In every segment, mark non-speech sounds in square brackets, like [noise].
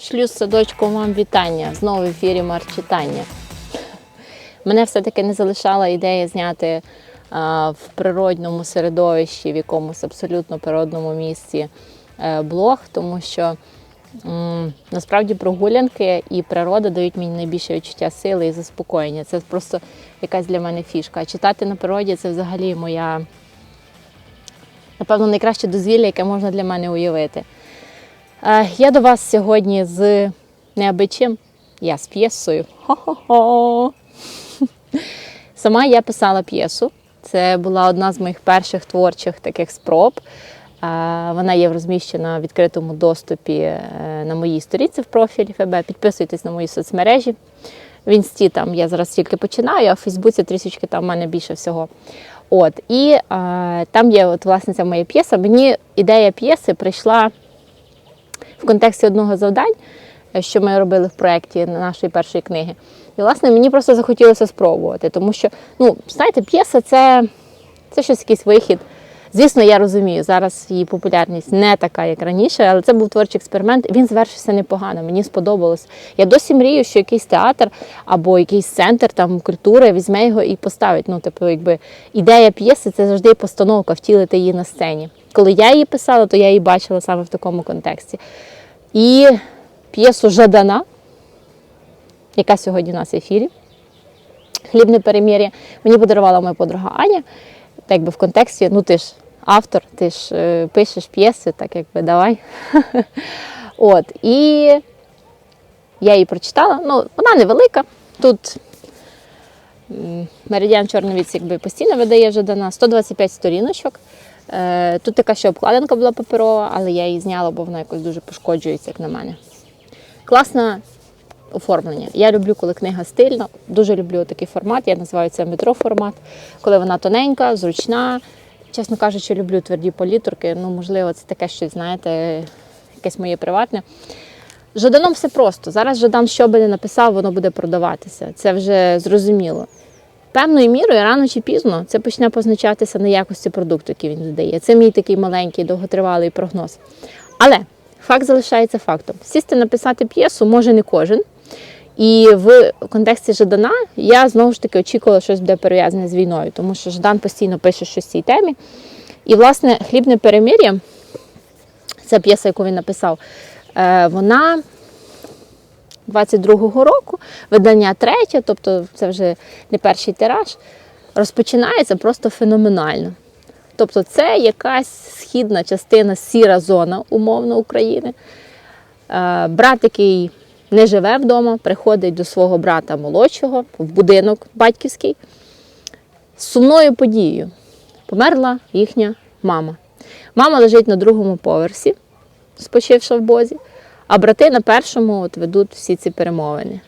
Шлю з садочком вам вітання. Знову в ефірі Марчитання. Мене все-таки не залишала ідея зняти а, в природному середовищі, в якомусь абсолютно природному місці е, блог, тому що м, насправді прогулянки і природа дають мені найбільше відчуття сили і заспокоєння. Це просто якась для мене фішка. А читати на природі це взагалі моя, напевно, найкраще дозвілля, яке можна для мене уявити. Е, Я до вас сьогодні з неабичим, я з п'єсою. Хо-хо-хо. [laughs] Сама я писала п'єсу. Це була одна з моїх перших творчих таких спроб. Е, Вона є розміщена в відкритому доступі е, на моїй сторінці в профілі ФБ. Підписуйтесь на мої соцмережі. В інсті там я зараз тільки починаю, а в Фейсбуці трішечки там в мене більше всього. От, і е, там є от, власне ця моя п'єса. Мені ідея п'єси прийшла в контексті одного завдань, е, що ми робили в проєкті нашої першої книги. І, власне, мені просто захотілося спробувати, тому що, ну, знаєте, п'єса це, це щось якийсь вихід. Звісно, я розумію, зараз її популярність не така, як раніше, але це був творчий експеримент. Він завершився непогано. Мені сподобалось. Я досі мрію, що якийсь театр або якийсь центр там культури візьме його і поставить. Ну, типу, якби ідея п'єси це завжди постановка, втілити її на сцені. Коли я її писала, то я її бачила саме в такому контексті. І п'єсу Жадана, яка сьогодні у нас в ефірі. Хлібне перемір'я. Мені подарувала моя подруга Аня. Так якби в контексті, ну ти ж автор, ти ж е, пишеш п'єси, так якби давай. [laughs] От. І я її прочитала. Ну, вона невелика. Тут Меридіан Чорновіць якби постійно видає Жадана, 125 сторіночок. Е, Тут така ще обкладинка була паперова, але я її зняла, бо вона якось дуже пошкоджується, як на мене. Класне оформлення. Я люблю, коли книга стильна, дуже люблю такий формат, я називаю це метро-формат, коли вона тоненька, зручна. Чесно кажучи, люблю тверді політурки. Ну, можливо, це таке щось, знаєте, якесь моє приватне. Жаданом все просто. Зараз Жадан, що би не написав, воно буде продаватися. Це вже зрозуміло. Певною мірою, рано чи пізно, це почне позначатися на якості продукту, який він видає. Це мій такий маленький, довготривалий прогноз. Але факт залишається фактом. Сісти написати п'єсу може не кожен. І в контексті Жадана я знову ж таки очікувала, що щось буде перев'язане з війною, тому що Жадан постійно пише щось в цій темі. І, власне, хлібне перемир'я, ця п'єса, яку він написав, е, вона 22-го року, видання третє, тобто це вже не перший тираж, розпочинається просто феноменально. Тобто це якась східна частина, сіра зона, умовно, України. Е, Брат, який не живе вдома, приходить до свого брата молодшого в будинок батьківський з сумною подією. Померла їхня мама. Мама лежить на другому поверсі, спочивши в Бозі, а брати на першому от ведуть всі ці перемовини.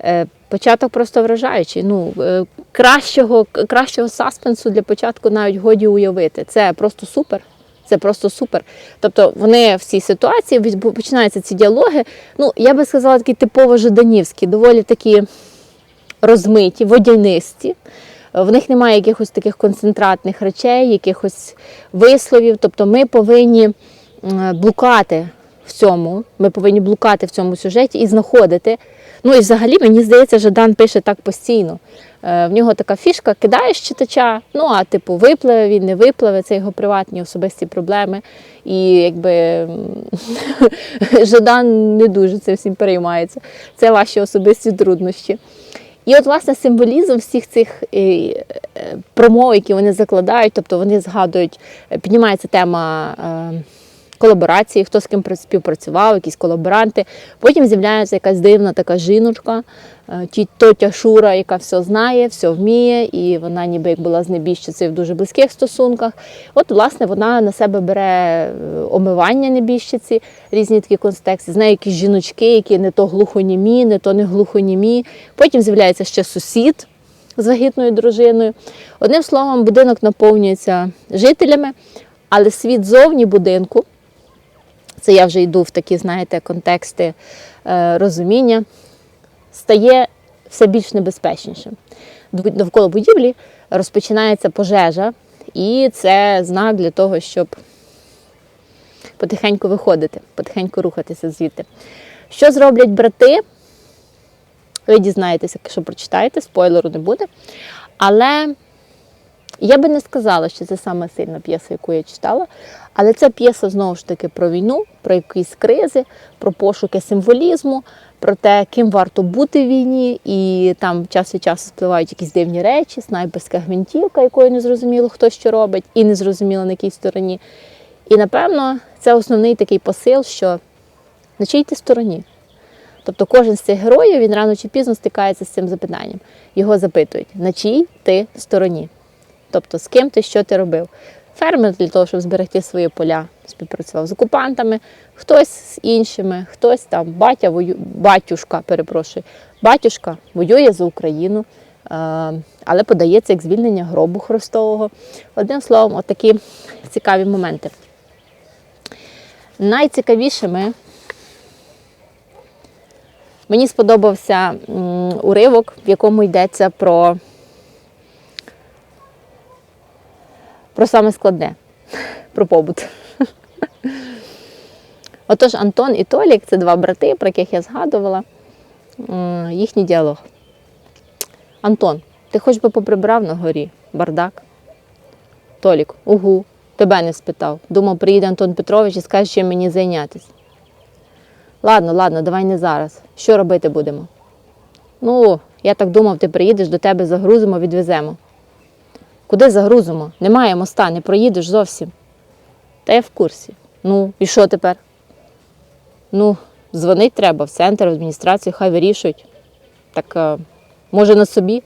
Е, Початок просто вражаючий. Ну, е, кращого, кращого саспенсу для початку навіть годі уявити. Це просто супер. Це просто супер. Тобто вони в цій ситуації починаються ці діалоги. Ну, я би сказала, такі типово жаданівські, доволі такі розмиті, водянисті. В них немає якихось таких концентратних речей, якихось висловів. Тобто ми повинні блукати в цьому, ми повинні блукати в цьому сюжеті і знаходити. Ну і взагалі, мені здається, Жадан пише так постійно. Е, В нього така фішка, кидаєш читача, ну а типу випливе він, не випливе, це його приватні особисті проблеми. І якби [laughs] Жадан не дуже цим всім переймається. Це ваші особисті труднощі. І от, власне, символізм всіх цих е, е, промов, які вони закладають, тобто вони згадують, піднімається тема колаборації, хто з ким співпрацював, якісь колаборанти. Потім з'являється якась дивна така жіночка, е, ті- Шура, яка все знає, все вміє, і вона ніби як була з небіжчицею в дуже близьких стосунках. От, власне, вона на себе бере е, омивання небіжчиці, різні такі контексти. З нею якісь жіночки, які не то глухонімі, не то не глухонімі. Потім з'являється ще сусід з вагітною дружиною. Одним словом, будинок наповнюється жителями, але світ зовні будинку. Це я вже йду в такі, знаєте, контексти е, розуміння, стає все більш небезпечнішим. Довкола будівлі розпочинається пожежа, і це знак для того, щоб потихеньку виходити, потихеньку рухатися звідти. Що зроблять брати? Ви дізнаєтеся, якщо прочитаєте, спойлеру не буде. Але я би не сказала, що це саме сильна п'єса, яку я читала. Але це п'єса знову ж таки про війну, про якісь кризи, про пошуки символізму, про те, ким варто бути в війні, і там час від часу спливають якісь дивні речі, снайперська гвинтівка, якою не зрозуміло, хто що робить, і не зрозуміло на якій стороні. І напевно це основний такий посил, що на чиїй ти стороні. Тобто кожен з цих героїв він рано чи пізно стикається з цим запитанням. Його запитують, на чиїй ти стороні? Тобто, з ким ти що ти робив? Фермер для того, щоб зберегти свої поля, співпрацював з окупантами, хтось з іншими, хтось там батя вою... батюшка, перепрошую, батюшка воює за Україну, е, але подається як звільнення гробу Христового. Одним словом, отакі цікаві моменти. Найцікавішими мені сподобався уривок, в якому йдеться про, про саме складне, про побут. Отож, Антон і Толік це два брати, про яких я згадувала. Їхній діалог. Антон, ти хоч би поприбрав на горі бардак? Толік, угу, тебе не спитав. Думав, приїде Антон Петрович і скаже, чим мені зайнятися. Ладно, ладно, давай не зараз. Що робити будемо? Ну, я так думав, ти приїдеш до тебе загрузимо, відвеземо. Куди загрузимо? Немає моста, не проїдеш зовсім. Та я в курсі. Ну, і що тепер? Ну, дзвонить треба в центр, в адміністрацію, хай вирішують. Так, е, може, на собі?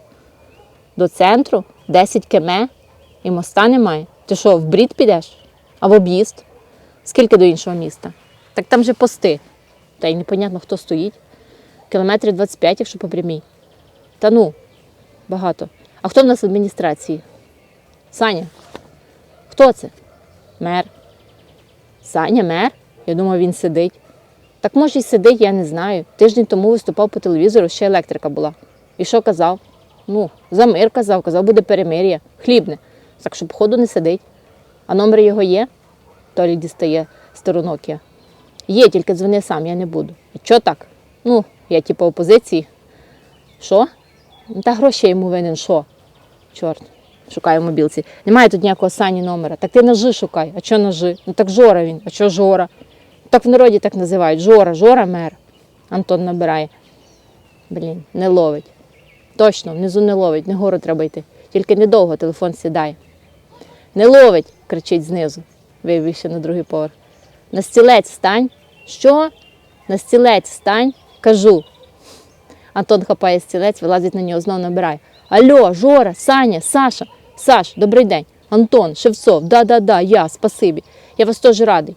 До центру 10 км і моста немає. Ти що, в брід підеш? А в об'їзд? Скільки до іншого міста? Так там же пости. Та й непонятно, хто стоїть. Кілометрів 25, якщо по прямій. Та ну, багато. А хто в нас в адміністрації? Саня. Хто це? Мер. Саня, мер? Я думав, він сидить. Так може й сидить, я не знаю. Тиждень тому виступав по телевізору, ще електрика була. І що казав? Ну, за мир казав, казав, буде перемир'я. Хлібне. Так що, походу, не сидить. А номер його є? Толік дістає Nokia. Є, тільки дзвони сам, я не буду. А чого так? Ну, я типу опозиції. Що? Та гроші йому винен, що? Чорт, шукаю в мобілці. Немає тут ніякого сані номера. Так ти ножи шукай. А що ножи? Ну так Жора він. А що Жора? Так в народі так називають. Жора, Жора мер. Антон набирає. Блін, не ловить. Точно, внизу не ловить, не гору треба йти. Тільки недовго телефон сідає. Не ловить, кричить знизу, вивівши на другий поверх. На стілець стань. Що? На стілець стань, кажу. Антон хапає стілець, вилазить на нього, знову набирає. Алло, Жора, Саня, Саша. Саш, добрий день. Антон, Шевцов, да-да-да, я, спасибі. Я вас теж радий.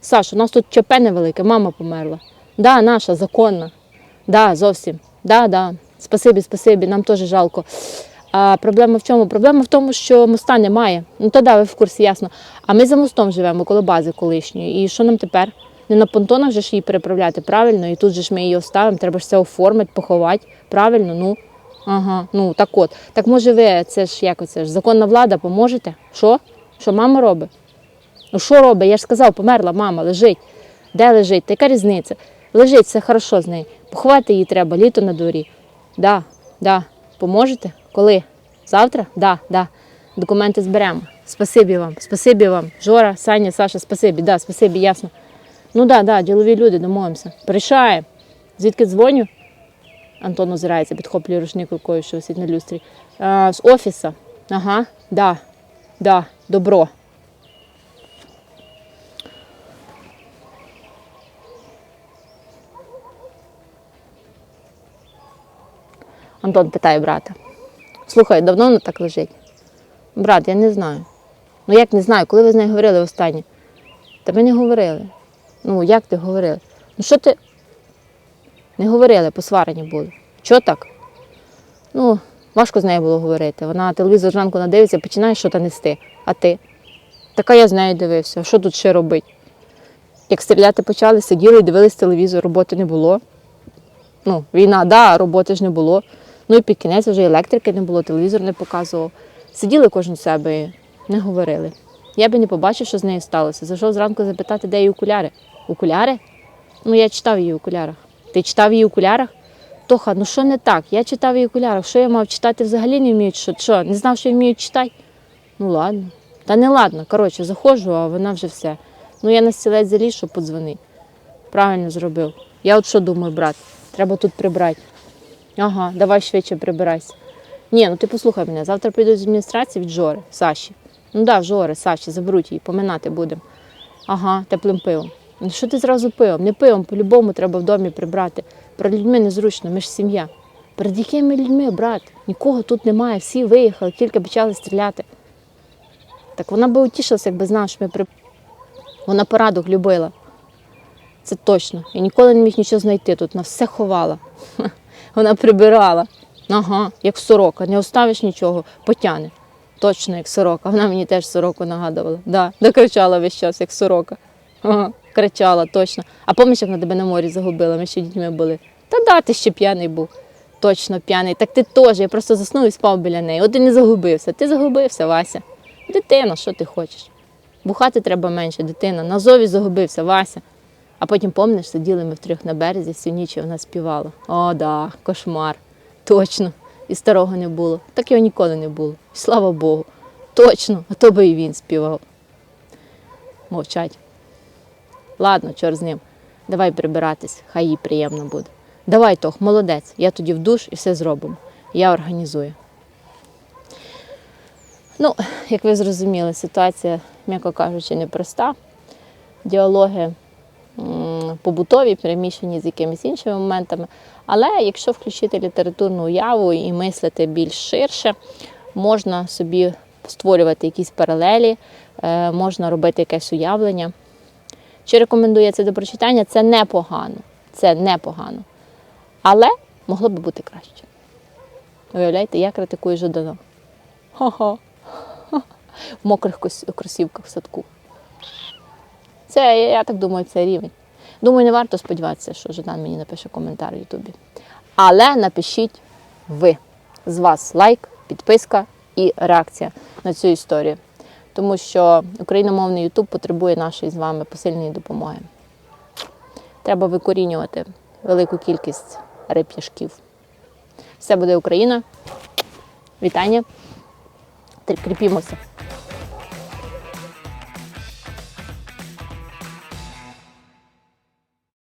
Саш, у нас тут ЧП невелике, мама померла. Да, наша, законна. Да, зовсім. Да, да. Спасибі, спасибі, нам теж жалко. А проблема в чому? Проблема в тому, що моста немає. Ну то да, ви в курсі, ясно. А ми за мостом живемо коло бази колишньої. І що нам тепер? Не на понтонах же ж її переправляти правильно, і тут же ж ми її оставимо, треба ж все оформити, поховати. Правильно, ну. Ага, ну так от. Так може ви, це ж як це ж законна влада, поможете? Що? Що мама робить? Ну що робить? Я ж сказав, померла мама, лежить. Де лежить? Та яка різниця? Лежить, все хорошо з нею. Поховати її треба, літо на дворі. Да, да. Поможете? Коли? Завтра? Да, да. Документи зберемо. Спасибі вам, спасибі вам. Жора, Саня, Саша, спасибі, да, спасибі, ясно. Ну да, да, ділові люди, домовимося. Порішаємо. Звідки дзвоню? Антон озирається, підхоплює рушник рукою, що висить на люстрі. А, з офіса. Ага, да, да, добро. Антон питає брата. Слухай, давно вона так лежить? Брат, я не знаю. Ну як не знаю, коли ви з нею говорили останнє? Та ми не говорили. Ну, як ти говорили? Ну що ти? Не говорили, посварені були. Чого так? Ну, важко з нею було говорити. Вона телевізор зранку надивиться, починає щось нести. А ти? Така я з нею дивився. Що тут ще робити? Як стріляти почали, сиділи і дивились телевізор, роботи не було. Ну, війна, да, а роботи ж не було. Ну і під кінець вже електрики не було, телевізор не показував. Сиділи кожен себе і не говорили. Я би не побачив, що з нею сталося. Зайшов зранку запитати, де її окуляри. Окуляри? Ну, я читав її в окулярах. Ти читав її окулярах? Тоха, ну що не так? Я читав її окулярах. Що я мав читати взагалі не вміють? Що, що не знав, що вміють читати? Ну ладно. Та не ладно. Коротше, заходжу, а вона вже все. Ну я на стілець заліз, щоб подзвонити. Правильно зробив. Я от що думаю, брат, треба тут прибрати. Ага, давай швидше прибирайся. Ні, ну ти послухай мене, завтра прийдуть з адміністрації від Жори, Саші. Ну да, Жори, Саші, заберуть її, поминати будемо. Ага, теплим пивом. Що ти зразу пивом? Не пивом, по-любому треба в домі прибрати. Перед людьми незручно, ми ж сім'я. Перед якими людьми, брат? Нікого тут немає, всі виїхали, тільки почали стріляти. Так вона би утішилася, якби знала, що ми при... Вона порадок любила. Це точно. Я ніколи не міг нічого знайти тут, вона все ховала. [laughs] Вона прибирала. Ага, як сорока, не оставиш нічого, потяне. Точно, як сорока. Вона мені теж сороку нагадувала. Да, докричала весь час, як сорока. Ага, кричала, точно. А пам'ятаєш, як на тебе на морі загубила, ми ще дітьми були. Та да, ти ще п'яний був. Точно п'яний. Так ти теж. Я просто заснув і спав біля неї. От і не загубився. Ти загубився, Вася. Дитина, що ти хочеш? Бухати треба менше, дитина. На зові загубився, Вася. А потім, помниш, сиділи ми втрьох на березі, всю ніч вона співала. О, да, кошмар. Точно. І старого не було. Так його ніколи не було. Слава Богу. Точно, а то би і він співав. Мовчать. Ладно, чор з ним. Давай прибиратись, хай їй приємно буде. Давай, Тох, молодець. Я тоді в душ і все зробимо. Я організую. Ну, як ви зрозуміли, ситуація, м'яко кажучи, непроста. Діалоги побутові, перемішані з якимись іншими моментами. Але якщо включити літературну уяву і мислити більш ширше, можна собі створювати якісь паралелі, е, можна робити якесь уявлення. Чи рекомендую я це до прочитання? Це непогано. Це непогано. Але могло би бути краще. Уявляєте, я критикую Жадана. Ха-ха. В мокрих кросівках в садку. Це, я, так думаю, це рівень. Думаю, не варто сподіватися, що Жадан мені напише коментар в Ютубі. Але напишіть ви. З вас лайк, підписка і реакція на цю історію. Тому що україномовний Ютуб потребує нашої з вами посильної допомоги. Треба викорінювати велику кількість реп'яшків. Все буде Україна. Вітання. Кріпімося.